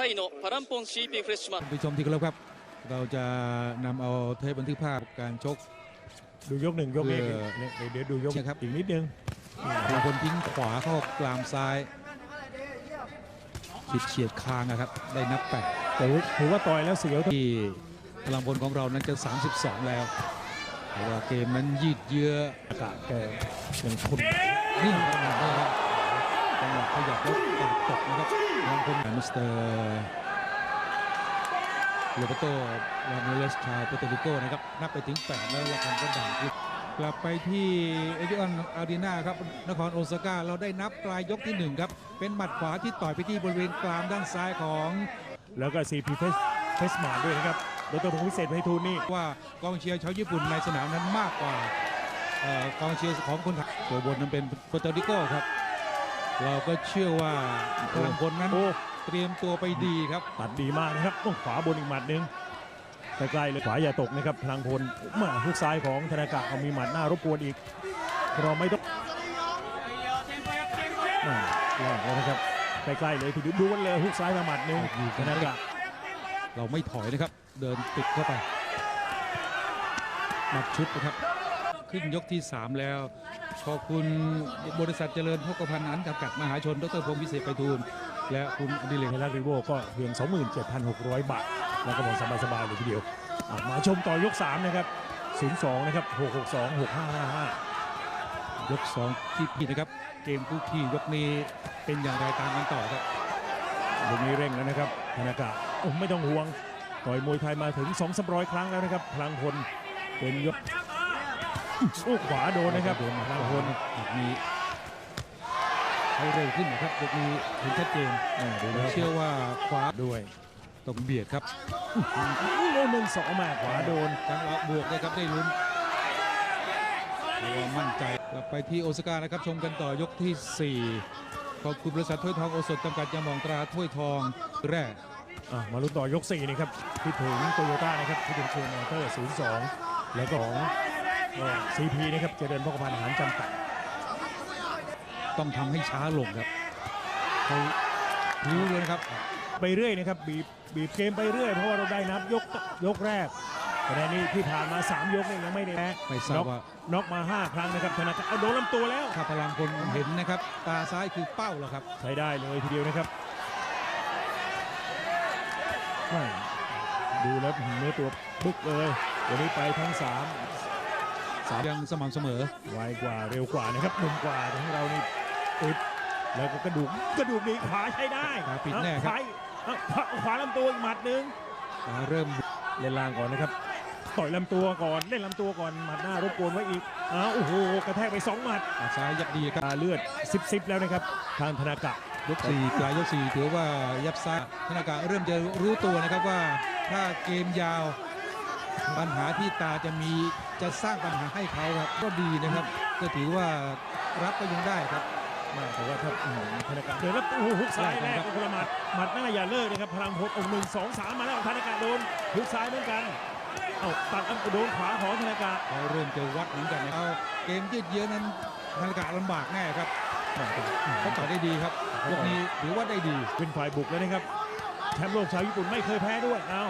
タイのパランポン CP フレッシュマン ท่านผู้ชมที่เคารพครับ เราจะนำเอาเทปบันทึกภาพการชก ดูยกหนึ่งยกนี้ เพื่อ เนี่ยเดี๋ยวดูยก ใช่ครับ อีกนิดนึง พลังพลทิ้งขวาเข้ากลามซ้ายฉิดเฉียดคางนะครับ ได้นับแปด แต่ถือว่าต่อยแล้วเสียว ที่พลังพลของเรานั้นจะ 32 แล้วแต่ว่าเกมนั้นยืดเยื้อ อากาศแกยังทน นิ่งขนาดนี้ครับ จังหวะขยับแล้วกาดตกนะครับพลังพลมิสเตอร์โรเบโตวานูเลสชาวเปโตริโกนะครับนับไปถึง 8 แล้วระฆังก็ดังขึ้นกลับไปที่เอจิออนอารีนาครับนครโอซาก้าเราได้นับปลายยกที่ 1 ครับ เป็นหมัดขวาที่ต่อยไปที่บริเวณกลามด้านซ้ายของ แล้วก็ซีพีเฟสเฟสมาด้วยนะครับดรพงศ์วิเศษไพฑูรย์นี่ว่ากองเชียร์ชาวญี่ปุ่นในสนามนั้นมากกว่าเอ่อกองเชียร์ของคนไทยตัวบนนั้นเป็นโปรตุริโกครับ เราก็เชื่อว่าพลังพลนั้นโอ้ เตรียมตัวไปดีครับตัดดีมากนะครับต้องขวาบนอีกหมัดหนึ่งใกล้ๆเลยขวาอย่าตกนะครับพลังพลมาทุกซ้ายของธนากะเอามีหมัดหน้ารบกวนอีกเราไม่ต้องอ่าแรกแล้วนะครับใกล้ๆเลยทีเดียวดูกันเลยฮุกซ้ายมาหมัดหนึ่งธนากะเราไม่ถอยนะครับ เดินติดเข้าไปหมัดชุดนะครับ ขึ้นยกที่ 3 แล้ว ขอบคุณบริษัทเจริญพกพันธ์อันจำกัดมหาชน ดรพงศ์วิเศษไปทูล และคุณอดิเรกเฮลักริโวก็เพียง 27,600 บาท แล้วก็บอกสบายๆเลยทีเดียวอะมาชมต่อยก 3 นะครับ 02 นะครับ 662 6555 ยก 2 ที่พี่นะครับ เกมคู่ขี้ยกนี้เป็นอย่างไรตามกันต่อครับตรงนี้เร่งแล้วนะครับธนากะโอ้ไม่ต้องห่วง ต่อยมวยไทยมาถึง 2 3 0 0 ครั้งแล้วนะครับ พลังพลเป็นยก โอ้ขวาโดนนะครับโดนมัดพลังพวาลแบบนี้ให้เร็วขึ้นนะครับยกนี้เห็นชัดเจนอ่เชื่อว่าขวาด้วยต้องเบียดครับโอ้หนึ่งสองมาขวาโดนจังหวะบวกเลยครับได้ลุ้นเราะว่ามั่นใจกลับไปที่โอซาก้านะครับชมกันต่อยกที่ 4 ขอบคุณบริษัทถ้วยทองโอสถจำกัดยามองตราถ้วยทองแรกอ่มาลุ้นต่อยก4นะครับคิดถึงโตโยต้านะครับคิดถึงเชนมอเตอร์ 02 แล้วก็ของ ซีพีนะครับเจริญพกพันธ์อาหารจำกัดต้องทำให้ช้าลงครับเขารู้เลยนะครับไปเรื่อยนะครับบีบบีบเกมไปเรื่อยเพราะว่าเราได้นับยกยกแรกแต่ในนี้ที่ผ่านมา 3 ยกเนี่ยยังไม่ได้แพ้ไม่ทราน็บอกอกว่าน็อกมา 5 ครั้งนะครับธนากะเอาโดนลำตัวแล้วถ้าพลังคนเห็นนะครับ ตาซ้ายคือเป้าแล้วครับ ใช้ได้เลยทีเดียวนะครับแม่ดูแล้วเนื้อตัวบึกเลยวันนี้ไปทั้ง 3 ยังสม่ำเสมอ ไวกว่าเร็วกว่านะครับหนุ่มกว่าแต่ของเรานี่อึดแล้วก็กระดูกกระดูกนี้ขวาใช้ได้ขวาปิดแน่ครับ เอ้าขวาเอ้าขวาลำตัวอีกหมัดหนึ่งเริ่มเล่นล่างก่อนนะครับต่อยลำตัวก่อนเล่นลำตัวก่อนหมัดหน้ารบกวนไว้อีกอ้าวโอ้โหกระแทกไปสองหมัดตาซ้ายยับดีครับตาเลือดซิบซิบแล้วนะครับทางธนากะยกสี่ปลายยกสี่ถือว่ายับซ้ายธนากาเริ่มจะรู้ตัวนะครับว่าถ้าเกมยาว ปัญหาที่ตาจะมีจะสร้างปัญหาให้เขาครับก็ดีนะครับ ก็ถือว่ารับก็ยังได้ครับมาแต่ว่าถ้าอื้อหือธนากะเดินแล้วโอ้โหฮุกซ้ายแรกคนละหมัดหมัดหน้าอย่าเลิกนะครับพลังพลองค์หนึ่งสองสามมาแล้วธนากะโดนฮุกซ้ายเหมือนกันเอ้าตัดอันโดนขวาของธนากะเขาเริ่มจะวัดเหมือนกันนะเอาเกมยืดเยื้อนั้นธนากาลำบากแน่ครับเขาต่อยได้ดีครับยกนี้ถือว่าได้ดีเป็นฝ่ายบุกแล้วนะครับแชมป์โลกชาวญี่ปุ่นไม่เคยแพ้ด้วยเอ้า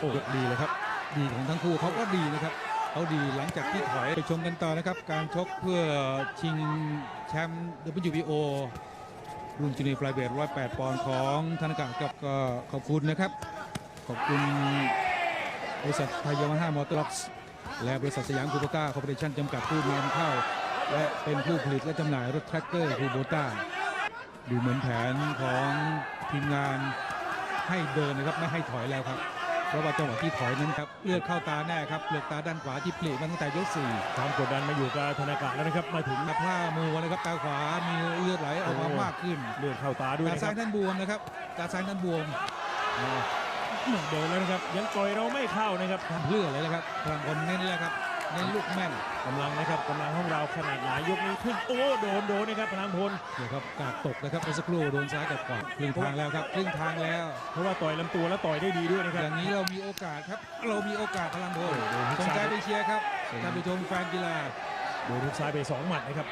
โอ้ดีเลยครับ ดีของทั้งคู่เขาก็ดีนะครับเขาดีหลังจากที่ถอยไปชมกันต่อนะครับ การชกเพื่อชิงแชมป์ WBO รุ่นจูเนียร์ไฟเวท108 ปอนด์ของธนกะกับก็ขอบคุณนะครับ ขอบคุณบริษัทไทยยามาฮ่ามอเตอร์ล็อกส์และบริษัทสยามคูโบต้าคอร์ปอเรชั่นจำกัดผู้นำเข้า และเป็นผู้ผลิตและจำหน่ายรถแทรกเตอร์คูโบต้าดูเหมือนแผนของทีมงานให้เดินนะครับ ไม่ให้ถอยแล้วครับ เพราะว่าจังหวะที่ถอยนั้นครับเลือดเข้าตาแน่ครับเปลือกตาด้านขวาที่เปลี่ยนมาตั้งแต่ยกสี่ความกดดันมาอยู่กับธนากะแล้วนะครับมาถึงหน้าผ้ามัวนะครับตาขวามีเลือดไหลออกมามากขึ้นเลือดเข้าตาด้วยตานะคซ้ารัยบท่านบวมนะครับตาซ้ายท่านบวมโดนแล้วนะครับยังต่อยเราไม่เข้านะครับทำเพื่ออะไรนะครับพลังคนเน้นแล้วครับ เน้นลูกแม่นกำลังนะครับกำลังของเราขนาดไหนยกนี้ขึ้นโอ้โดนโดนนะครับพลังพลเดี๋ยวครับกาดตกนะครับเมื่อสักครู่โดนซ้ายกับขวาครึ่งทางแล้วครับครึ่งทางแล้ว เพราะว่าต่อยลำตัวแล้วต่อยได้ดีด้วยนะคอรับ ย่างนี้เรามีโอกาสครับเรามีโอกาสพลังโพลโอ้โห สนใจไปเชียร์ครับท่านผู้ชมแฟนกีฬา โดนทุกซ้ายไปสองหมัดนะครับ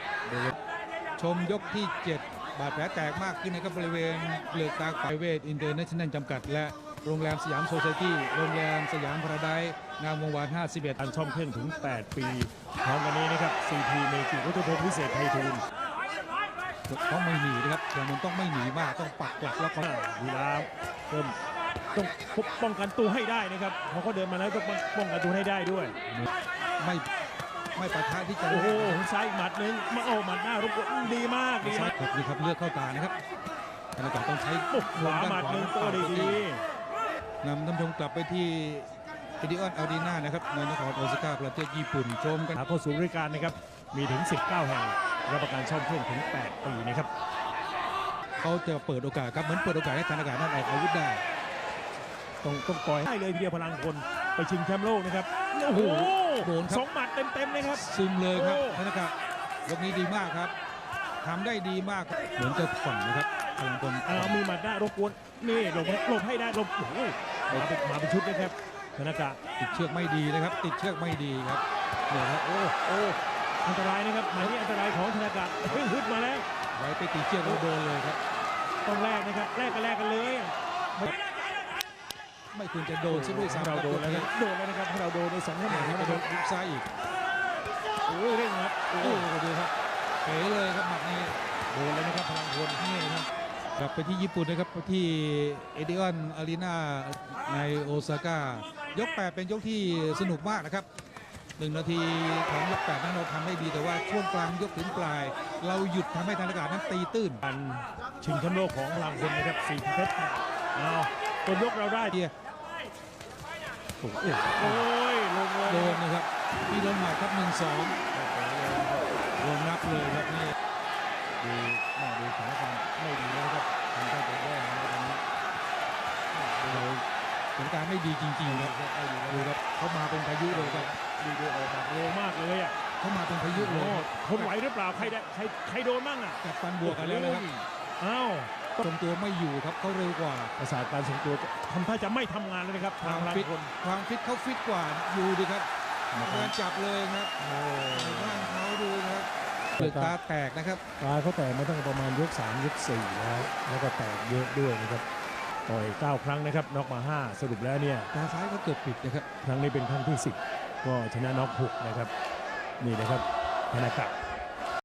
ชมยกที่ 7 บาดแผลแตกมากขึ้นนะครับบริเวณเปลือกตาไฟเวทอินเตอร์เนชั่นแนลจำกัด และ โรงแรมสยามโซซ i ตี้โรงแรมสยามพาราไดซ์งามวงวาน 51 อันซ่อมเครื่องถึง 8 ปีพร้อมกันนี้นะครับ CP เมจิวัตถุพงศ์พิเศษไทยทูลต้องไม่หนีนะครับแต่มันต้องไม่หนีมากต้องปักหลักแล้วก็วีลาเริ่มต้องป้องกันตัวให้ได้นะครับพอเขาเดินมาแล้วต้องป้องกันตัวให้ได้ด้วย ไม่ไม่ปะทะที่จะโอ้โหซ้ายอีกหมัดหนึงมาโอ้หมัดหน้ารบกวนดีมากดีซ้ามายกครับนี่ครับเลือกเข้าตานะครับธนากาต้องใช้โอ้ขวาหมัดหนึ่งโต้ดีดี นำท่านผู้ชมกลับไปที่เอดิออนอารีนานะครับในนครโอซาก้าประเทศญี่ปุ่นชมกันหาเข้าสู่บริการนะครับ มีถึง 19 แห่ง รับประกันซ่อมเครื่องถึง 8 ปีนะครับเขาจะเปิดโอกาสครับเหมือนเปิดโอกาสให้ธนากานั้นออกอาวุธได้ต้องต้องปล่อยให้เลยทีเดียวพลังคนไปชิงแชมป์โลกนะครับโอ้โหโดนครับสองหมัดเต็มๆเลยครับซึมเลยครับโอ้ธนากายกนี้ดีมากครับทำได้ดีมากครับเหมือนจะผ่อนนะครับพลังคน รบกวนนี่หลบให้หลบให้ได้หลบโอ้โหมาเป็นมาเป็นชุดนะครับธนากะติดเชือกไม่ดีนะครับ ติดเชือกไม่ดีครับเนี่ยครับโอ้โอ้อันตรายนะครับหมายนี้อันตรายของธนากะเพิ่งฮึดมาแล้วไว้ไปติดเชือกแล้วโดนเลยครับต้องแลกนะครับแลกกันแลกกันเลยไม่ควรจะโดนซะด้วยซ้ำเราโดนแล้วคนะรับโดนแล้วนะครับเราโดนในสองขโดนาดนนะคโดรับนยุบซ้ายอีกโอ้ยเร่งครับโอ้โอ้โหดูครับเป๋เลยครับหมัดนี้โดนแล้วนะครับพลังคนนี่นะครับ กลับไปที่ญี่ปุ่นนะครับที่เอดิออนอารีนาในโอซาก้ายก 8 เป็นยกที่สนุกมากนะครับหนึ่งนาทีของยก8นั้นเราทำได้ดีแต่ว่าช่วงกลางยกถึงปลาย เราหยุดทำให้ธนากานั้นตีตื้นการชิงแชมป์โลกของพลังคนนะครับสี่เพชรเอาตัวยกเราได้เดียโอ้โหโอ้ยลงเลยโดนนะครับพี่โดนหมัดครับหนึ่งสองโดนนับเลยครับนี่ ดูแม่ดูสถานการณ์ไม่ดีแล้วนะครับทำได้แต่แย่นะครับตอนนี้โอ้โหสถานการณ์ไม่ดีจริงๆครับดูครับเขามาเป็นพายุเลยครับดูดูออกมาเร็วมากเลยอะเขามาเป็นพายุเลยครับทนไหวหรือเปล่าใครได้ใครใครโดนบ้างอะกัดฟันบวกกันแล้วนะครับเอ้าทรงตัวไม่อยู่ครับเขาเร็วกว่าประสาทการทรงตัวทำท่าจะไม่ทำงานเลยนะครับคทาวางมพลังฟิตคนความฟิตเขาฟิตกว่าอยู่ดีครับนะคเดิรับนจับเลยครับโอ้บ้านเขาดูครับ เปลือกตาแตกนะครับตาเขาแตกมาตั้งแต่ประมาณยก3ยก4แล้วแล้วก็แตกเยอะด้วยนะครับต่อย9ครั้งนะครับน็อกมา 5 สรุปแล้วเนี่ยตาซ้ายเขาเกือบปิดนะครับครั้งนี้เป็นครั้งที่ 10 ก็ชนะน็อก6นะครับนี่นะครับธนากะ